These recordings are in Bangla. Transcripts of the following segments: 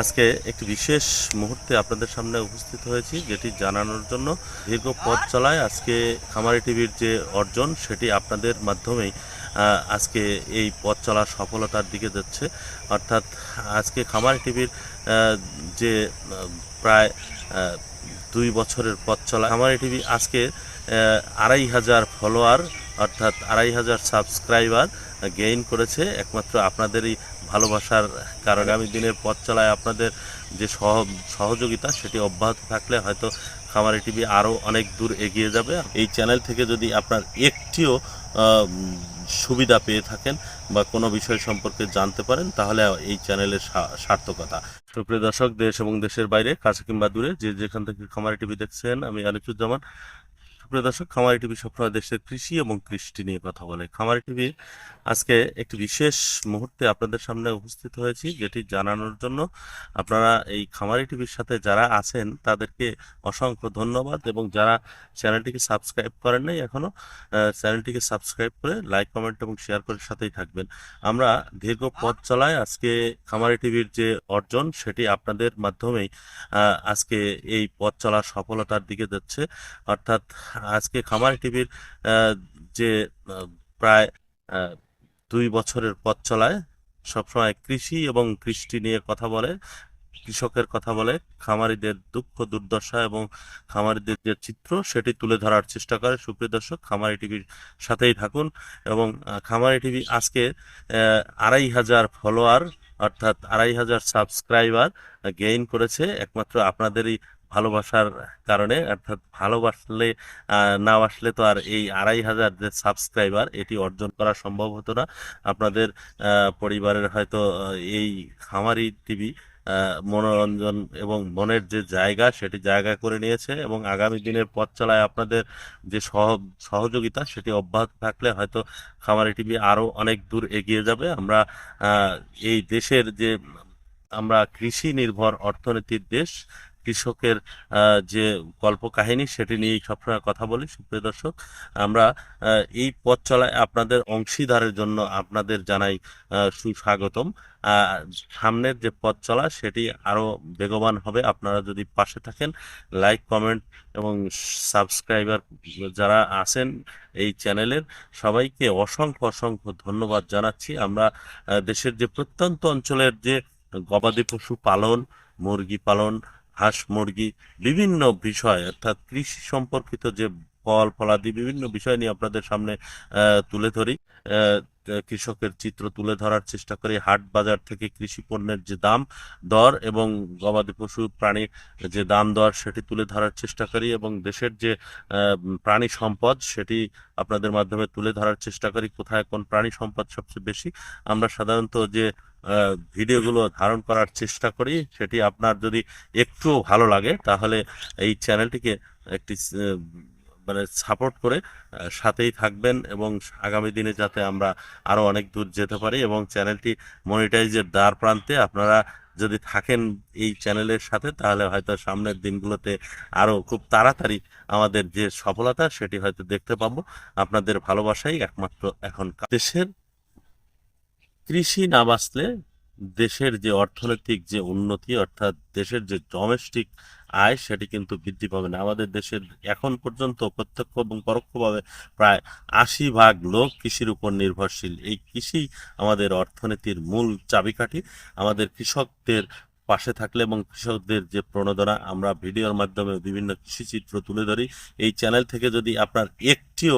আজকে একটি বিশেষ মুহূর্তে আপনাদের সামনে উপস্থিত হয়েছি, যেটি জানানোর জন্য দীর্ঘ পথ চলায় আজকে খামারি টিভির যে অর্জন, সেটি আপনাদের মাধ্যমেই আজকে এই পথ চলার সফলতার দিকে যাচ্ছে। অর্থাৎ আজকে খামারি টিভির যে প্রায় দুই বছরের পথ চলা, খামারি টিভি আজকে আড়াই হাজার ফলোয়ার, অর্থাৎ আড়াই হাজার সাবস্ক্রাইবার গেইন করেছে। একমাত্র আপনাদেরই ভালোবাসার কারণে আমি দিনের পথ চলায় আপনাদের যে সহ সহযোগিতা, সেটি অব্যাহত থাকলে হয়তো খামারি টিভি আরও অনেক দূর এগিয়ে যাবে। এই চ্যানেল থেকে যদি আপনার একটিও সুবিধা পেয়ে থাকেন বা কোনো বিষয় সম্পর্কে জানতে পারেন, তাহলে এই চ্যানেলের সার্থকতা। সুপ্রিয় দর্শক, দেশ এবং দেশের বাইরে, কাছে কিংবা দূরে, যে যেখান থেকে খামারি টিভি দেখছেন, আমি আলিফুজ্জামান সুপ্রিয় দর্শক খামারি টিভি সবসময় দেশের কৃষি এবং কৃষ্টি নিয়ে কথা বলে। খামারি টিভি আজকে একটি বিশেষ মুহূর্তে আপনাদের সামনে উপস্থিত হয়েছি যেটি জানানোর জন্য আপনারা এই খামারি টিভির সাথে যারা আছেন তাদেরকে অসংখ্য ধন্যবাদ এবং যারা চ্যানেলটিকে সাবস্ক্রাইব করেন নাই এখনও আহ, চ্যানেলটিকে সাবস্ক্রাইব করে লাইক কমেন্ট এবং শেয়ার করে সাথেই থাকবেন। আমরা দীর্ঘ পথ চলায় আজকে খামারি টিভির যে অর্জন সেটি আপনাদের মাধ্যমেই আজকে এই পথ চলার সফলতার দিকে যাচ্ছে। অর্থাৎ আজকে খামারি টিভির যে প্রায় দুই বছরের পথ চলায়, সবসময় কৃষি এবং কৃষ্টি নিয়ে কথা বলে, কৃষকের কথা বলে, খামারিদের দুঃখ, দুর্দশা এবং খামারিদের যে চিত্র, সেটি তুলে ধরার চেষ্টা করে। সুপ্রিয় দর্শক, খামারি টিভির সাথেই থাকুন এবং খামারি টিভি আজকে আড়াই হাজার ফলোয়ার, অর্থাৎ আড়াই হাজার সাবস্ক্রাইবার গেইন করেছে। একমাত্র আপনাদেরই ভালোবাসার কারণে, অর্থাৎ ভালোবাসলে না আসলে তো আর এই আড়াই হাজার যে সাবস্ক্রাইবার এটি অর্জন করা সম্ভব হতো না। আপনাদের পরিবারের হয়তো এই খামারি টিভি মনোরঞ্জন এবং মনের যে জায়গা, সেটি জায়গা করে নিয়েছে এবং আগামী দিনের পথ চলায় আপনাদের যে সহ, সহযোগিতা, সেটি অব্যাহত থাকলে হয়তো খামারি টিভি আরও অনেক দূর এগিয়ে যাবে। আমরা এই দেশের যে, আমরা কৃষি নির্ভর অর্থনীতির দেশ কৃষকের যে যে কল্পকাহিনী সেটি নিয়েই সবসময় কথা বলি। সুপ্রিয় দর্শক, আমরা এই পথ চলায় আপনাদের অংশীদারের জন্য আপনাদের জানাই সুস্বাগতম। সামনের যে পথ চলা সেটি আরও বেগবান হবে। আপনারা যদি পাশে থাকেন, লাইক, কমেন্ট এবং সাবস্ক্রাইবার যারা আছেন এই চ্যানেলের, সবাইকে অসংখ্য অসংখ্য ধন্যবাদ জানাচ্ছি। আমরা দেশের যে প্রত্যন্ত অঞ্চলের যে গবাদি পশু পালন, মুরগি পালন হাঁস, মুরগি, বিভিন্ন বিষয়, অর্থাৎ কৃষি সম্পর্কিত যে ফল, ফলাদি বিভিন্ন বিষয় নিয়ে আপনাদের সামনে তুলে ধরি। কৃষকের চিত্র তুলে ধরার চেষ্টা করি। হাট বাজার থেকে কৃষি পণ্যের যে দাম, দর এবং গবাদি পশু প্রাণীর যে দাম, দর, সেটি তুলে ধরার চেষ্টা করি এবং দেশের যে প্রাণী সম্পদ, সেটি আপনাদের মাধ্যমে তুলে ধরার চেষ্টা করি। কোথায় কোন প্রাণী সম্পদ সবচেয়ে বেশি? আমরা সাধারণত যে ভিডিওগুলো ধারণ করার চেষ্টা করি। সেটি আপনার যদি একটু ভালো লাগে, তাহলে এই চ্যানেলটিকে একটি মানে সাপোর্ট করে সাথেই থাকবেন এবং আগামী দিনে যাতে আমরা আরও অনেক দূর যেতে পারি এবং চ্যানেলটি মনিটাইজের দ্বার প্রান্তে আপনারা যদি থাকেন এই চ্যানেলের সাথে, তাহলে হয়তো সামনের দিনগুলোতে আরও খুব তাড়াতাড়ি আমাদের যে সফলতা, সেটি হয়তো দেখতে পাবো। আপনাদের ভালোবাসাই একমাত্র এখন দেশের কৃষি না বাঁচলে দেশের যে অর্থনৈতিক যে উন্নতি, অর্থাৎ দেশের যে ডোমেস্টিক আয়, সেটি কিন্তু বৃদ্ধি পাবে না। আমাদের দেশের এখন পর্যন্ত প্রত্যক্ষ এবং পরোক্ষভাবে প্রায় আশি ভাগ লোক কৃষির উপর নির্ভরশীল। এই কৃষি আমাদের অর্থনীতির মূল চাবিকাঠি। আমাদের কৃষকদের পাশে থাকলে এবং কৃষকদের যে প্রণোদনা, আমরা ভিডিওর মাধ্যমে বিভিন্ন কৃষি চিত্র তুলে ধরি। এই চ্যানেল থেকে যদি আপনার একটিও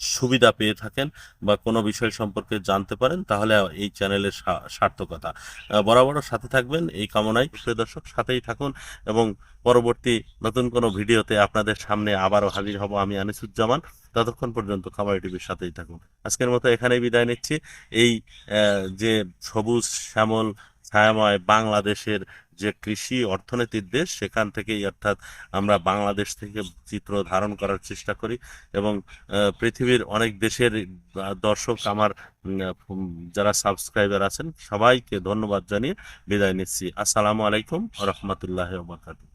সুবিধা পেয়ে থাকেন বা কোনো বিষয় সম্পর্কে জানতে পারেন তাহলে এই চ্যানেলের সার্থকতা। আহ, বরাবরও সাথে থাকবেন এই কামনায়। প্রিয় দর্শক সাথেই থাকুন এবং পরবর্তী নতুন কোনো ভিডিওতে আপনাদের সামনে আবারও হাজির হব আমি আনিসুজ্জামান। ততক্ষণ পর্যন্ত খামারি টিভির সাথেই থাকুন। আজকের মতো এখানেই বিদায় নিচ্ছি। এই যে সবুজ শ্যামল ছায়াময় বাংলাদেশের যে কৃষি অর্থনীতির দেশ সেখান থেকেই অর্থাৎ আমরা বাংলাদেশ থেকে চিত্র ধারণ করার চেষ্টা করি এবং পৃথিবীর অনেক দেশের দর্শক আমার যারা সাবস্ক্রাইবার আছেন সবাইকে ধন্যবাদ জানিয়ে বিদায় নিচ্ছি। আসসালামু আলাইকুম রহমতুল্লাহ বারকাতুহ।